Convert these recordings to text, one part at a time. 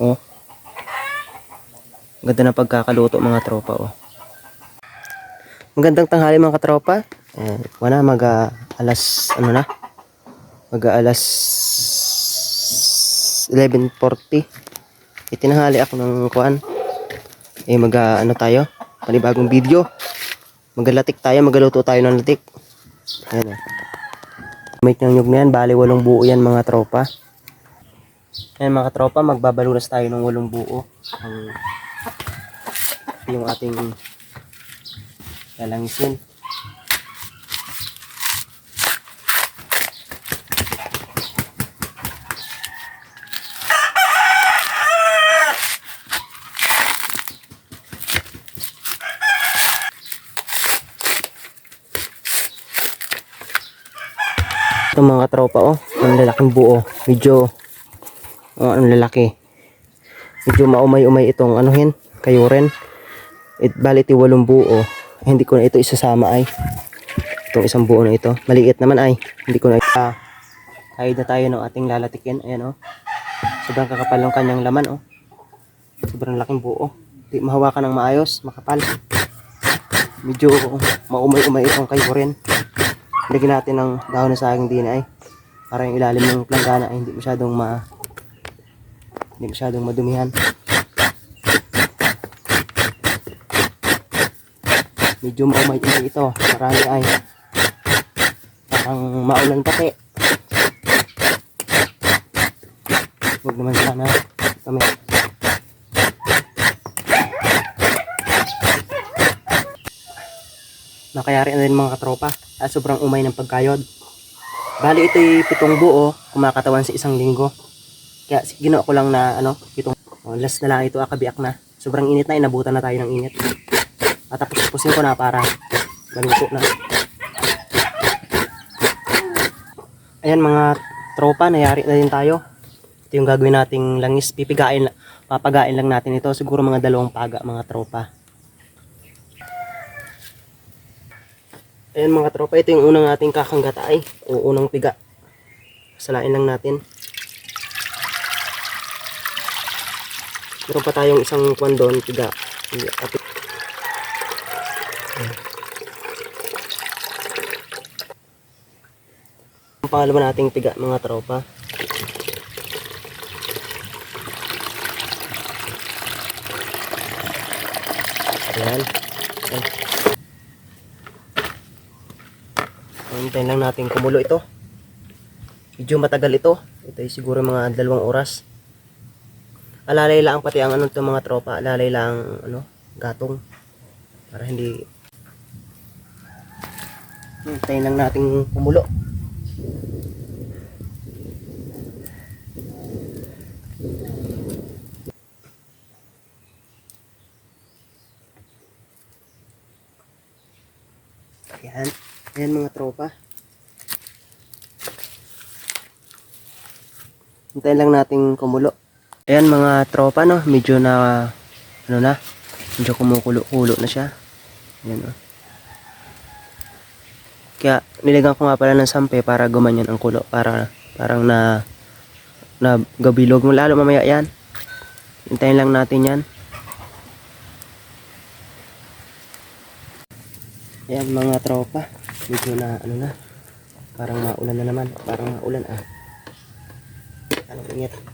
Oh. Ganda ng pagkakaluto mga tropa oh. Magandang tanghali mga katropa. Eh, wala mag ah, alas ano na? Mag ah, alas 11:40. Itinahali ako ng kuan. Eh mag ah, ano tayo? Panibagong video. Magalatik tayo, magaluto tayo ng latik. Ayan oh. Make ng nyug na yan, bali walong buo yan mga tropa. Ayan mga tropa, magbabaluras tayo ng walong buo. Ang yung ating lalangsin. Ito mga tropa oh, ang lalaking buo. Medyo oh, ang lalaki. Medyo maumay-umay itong anuhin, kayuren. It bali ti walong buo. Hindi ko na ito isasama ay. Itong isang buo na ito. Maliit naman ay. Hindi ko na ah, kahit na tayo ng ating lalatikin. Ayan oh. Sobrang kakapal ng kanyang laman oh. Sobrang laking buo. Di mahawakan ng maayos, makapal. Medyo maumay-umay itong kayuren. Lagyan natin ng dahon ng saging din ay para yung ilalim ng planggana ay hindi masyadong ma hindi masyadong madumihan. Medyo maumay ito. Marami ay parang maulan pati. Huwag naman sana kami. Nakayari na rin mga katropa at sobrang umay ng pagkayod. Bali ito'y pitong buo, kumakatawan sa isang linggo. Kaya ginawa ko lang na ano, pitong oh, last na lang ito, akabiak na. Sobrang init na, inabutan na tayo ng init. At tapos tapusin ko na para maluto na. Ayan mga tropa, nayari na din tayo. Ito yung gagawin nating langis. Pipigain, papagain lang natin ito. Siguro mga dalawang paga mga tropa. Ayan mga tropa, ito yung unang ating kakanggatay o unang piga. Salain lang natin. Meron pa tayong isang kwan doon, piga. At ang pangalawa nating piga mga tropa. Ayan. Hintayin lang natin kumulo ito. Medyo matagal ito. Ito ay siguro mga dalawang oras. Alalay lang pati ang ano to mga tropa. Alalay lang ano, gatong. Para hindi Hintayin lang natin kumulo. Ayan. Ayan mga tropa. Hintayin lang natin kumulo. Ayan mga tropa no, medyo na ano na, medyo kumukulo-kulo na siya. Ayan oh. Kaya nilagyan ko nga pala ng sampe para gumanyan ang kulo para parang na na gabilog mo lalo mamaya yan. Hintayin lang natin yan. Ayan mga tropa. Medyo na ano na. Parang maulan na naman. Parang maulan ah. Ano ingat.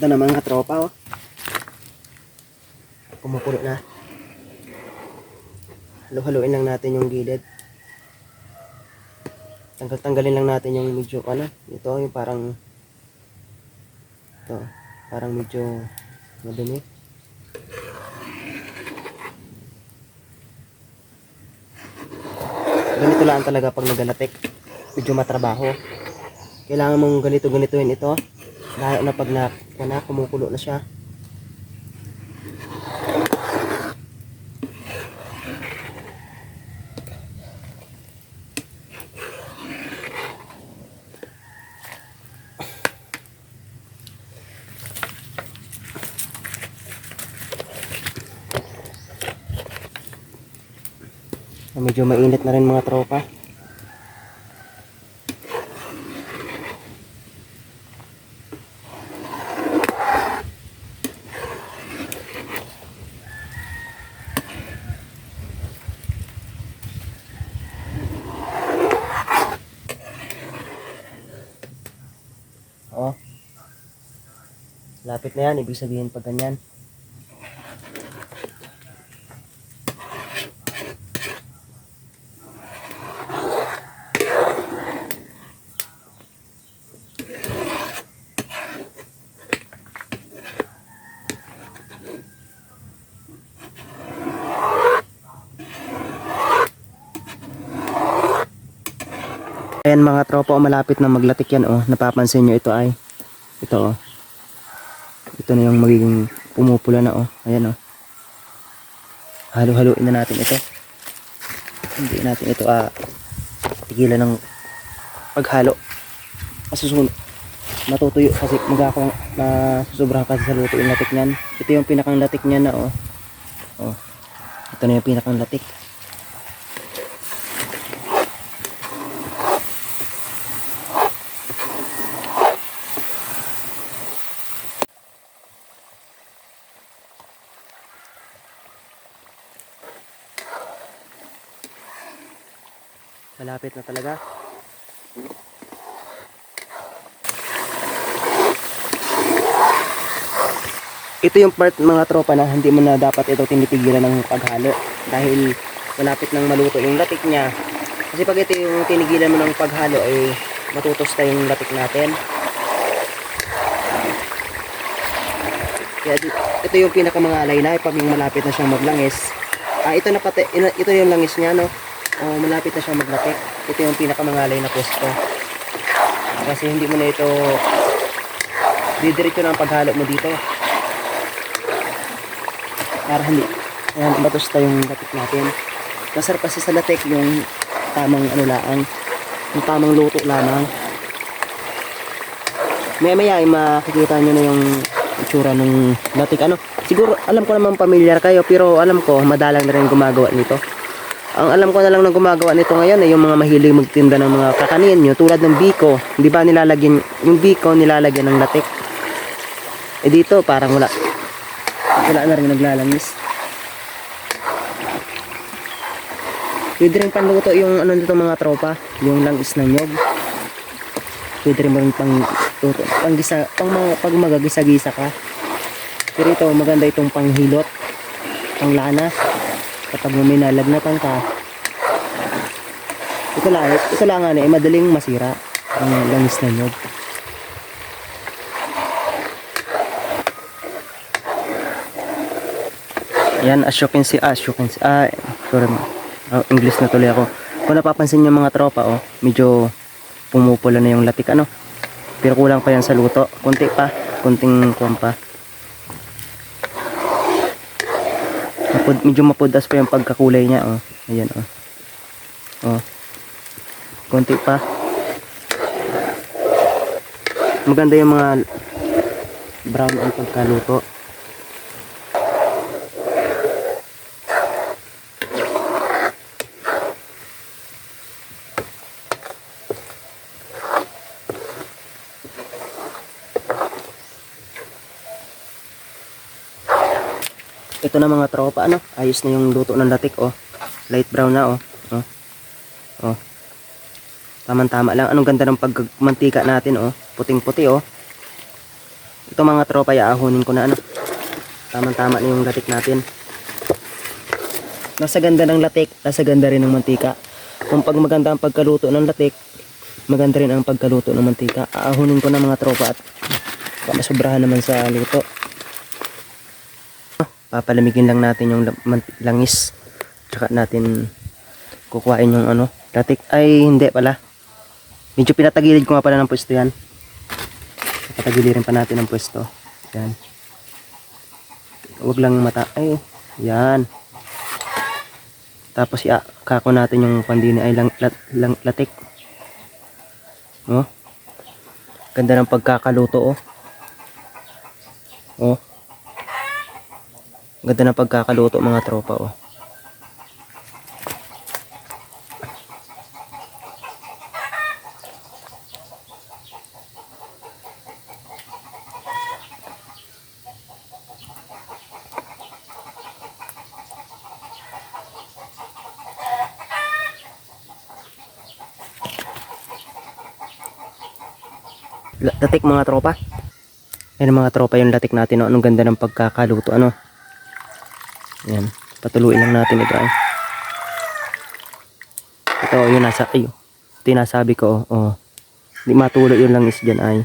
Ito na mga tropa oh. Kumukulo na. Halo-haloin lang natin yung gilid. Tanggal-tanggalin lang natin yung medyo ano. Ito yung parang ito. Parang medyo madumi. Ganito lang talaga pag nagalatik. Medyo matrabaho. Kailangan mong ganito-ganitoin ito. Lalo na pag na, na kumukulo na siya. Medyo mainit na rin mga tropa. Lapit na yan, ibig sabihin pag ganyan. Ayan mga tropa, oh, malapit na maglatik yan oh. Napapansin nyo ito ay ito oh. Ito na yung magiging pumupula na oh. Ayan oh. Halo-haluin na natin ito. Hindi natin ito ah tigilan ng paghalo. Masusunod. Matutuyo kasi magkakong masusobrahan kasi sa luto yung latik niyan. Ito yung pinakang latik niya na oh. Oh. Ito na yung pinakang latik. Malapit na talaga. Ito yung part mga tropa na hindi mo na dapat ito tinipigilan ng paghalo dahil malapit nang maluto yung latik niya. Kasi pag ito yung tinigilan mo ng paghalo ay matutosta yung latik natin. Kaya ito yung pinakamangalay na pag yung malapit na siyang maglangis. Ah, ito na pati, ito yung langis niya no. O malapit na siyang maglatik. Ito yung pinakamangalay na pwesto. Kasi hindi mo na ito didiretso ng paghalo mo dito. Para hindi ayan, matusta yung latik natin. Masarap kasi sa latik yung tamang ano lang, yung tamang luto lamang. Maya maya ay makikita nyo na yung itsura ng latik ano. Siguro alam ko naman pamilyar kayo pero alam ko madalang na rin gumagawa nito. Ang alam ko na lang na gumagawa nito ngayon ay yung mga mahilig magtinda ng mga kakanin nyo tulad ng biko. Di ba nilalagyan, yung biko nilalagyan ng latik. Eh dito parang wala. Wala na rin naglalangis. Pwede rin panluto yung ano nito mga tropa, yung langis ng nyog. Pwede rin rin pang luto, pang gisa, pang mga, pag magagisa-gisa ka. Pero ito maganda itong panghilot, pang lana. Kapag may nalagnatan ka, ito lang, ito lang nga eh, madaling masira ang langis ng nyog. Yan, as you can see, as you can see, ah, sorry, ah, English na tuloy ako. Kung napapansin niyo mga tropa, oh, medyo pumupula na yung latik, ano. Pero kulang pa yan sa luto. Kunti pa, kunting kuwan pa. Mapud, medyo mapudas pa yung pagkakulay niya, oh. Ayan, oh. Oh. Kunti pa. Maganda yung mga brown ang pagkaluto. Na mga tropa, ano? Ayos na yung luto ng latik, oh. Light brown na, oh. Oh. Oh. Tama-tama lang. Anong ganda ng pagmantika natin, oh. Puting-puti, oh. Ito mga tropa, yaahunin ko na, ano. Tama-tama na yung latik natin. Nasa ganda ng latik, nasa ganda rin ng mantika. Kung pag maganda ang pagkaluto ng latik, maganda rin ang pagkaluto ng mantika. Aahunin ko na mga tropa at pamasobrahan naman sa luto papalamigin lang natin yung langis. Tsaka natin kukuhain yung ano. Latik ay hindi pala. Medyo pinatagilid ko nga pala ng pwesto yan. Patagilirin pa natin ang pwesto. Yan. Wag lang mata ay yan. Tapos ya kako natin yung pandini. Ay lang, lat, lang latik. Oh. Ganda ng pagkakaluto oh. Oh Ganda ng pagkakaluto mga tropa oh. La- Datik mga tropa. Yan mga tropa yung latik natin. No? Anong ganda ng pagkakaluto. Ano? Yan. Patuluin lang natin ito ay. Ito, yun nasa, ay, ito yung nasabi ko, oh. oh. Hindi matulo yung langis dyan ay.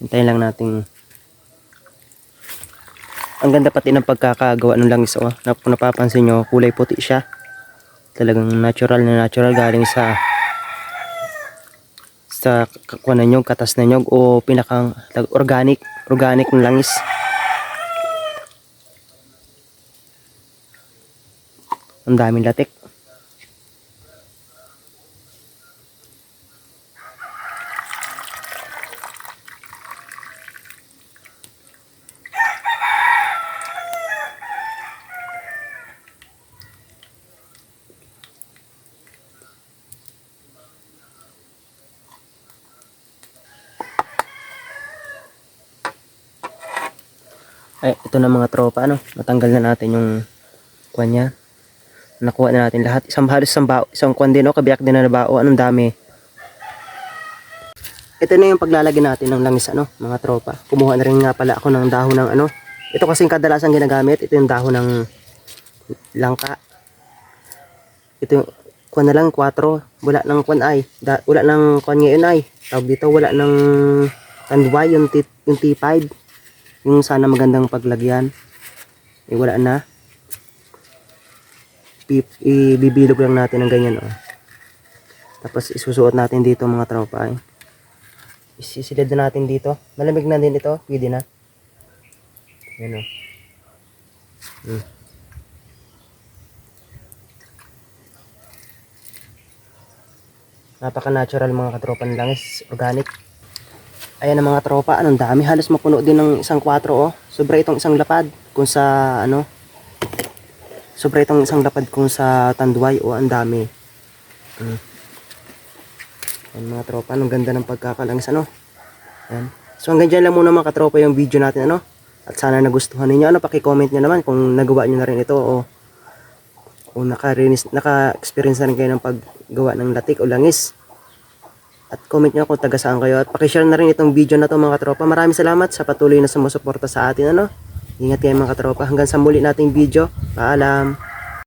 Hintayin lang natin. Ang ganda pati ng pagkakagawa ng langis, oh. Na, kung napapansin nyo, kulay puti siya. Talagang natural na natural galing sa sa kuha na katas na o pinakang organic, organic ng langis. Ang daming latik. Ay, ito na mga tropa, ano, natanggal na natin yung kuha niya. Nakuha na natin lahat. Isang halos isang bao, isang kuwan din, oh, kabiyak din na bao. Anong dami. Ito na yung paglalagay natin ng langis, ano, mga tropa. Kumuha na rin nga pala ako ng dahon ng, ano, ito kasing kadalasan ginagamit. Ito yung dahon ng langka. Ito yung, kuwan na lang, 4. Wala ng kuwan ay. Da, wala ng kuwan ngayon ay. Tawag dito, wala ng tanduay, yung, T, yung T5 yung sana magandang paglagyan eh wala na ibibilog lang natin ng ganyan oh. tapos isusuot natin dito mga tropa eh. isisilid na natin dito malamig na din ito pwede na yan oh. hmm. napaka natural mga katropa ng langis organic Ayan ang mga tropa, anong dami, halos mapuno din ng isang 4 oh. Sobra itong isang lapad kung sa ano. Sobra itong isang lapad kung sa Tanduay oh, ang dami. Mm. Ayan mga tropa, anong ganda ng pagkakalangis ano. Ayan. So hanggang dyan lang muna mga katropa yung video natin ano. At sana nagustuhan ninyo. Ano, paki-comment nyo naman kung nagawa nyo na rin ito o o naka-experience naka na rin kayo ng paggawa ng latik o langis. At comment nyo kung taga saan kayo. At pakishare na rin itong video na to mga tropa. Maraming salamat sa patuloy na sumusuporta sa atin. Ano? Ingat kayo mga tropa. Hanggang sa muli nating video. Paalam.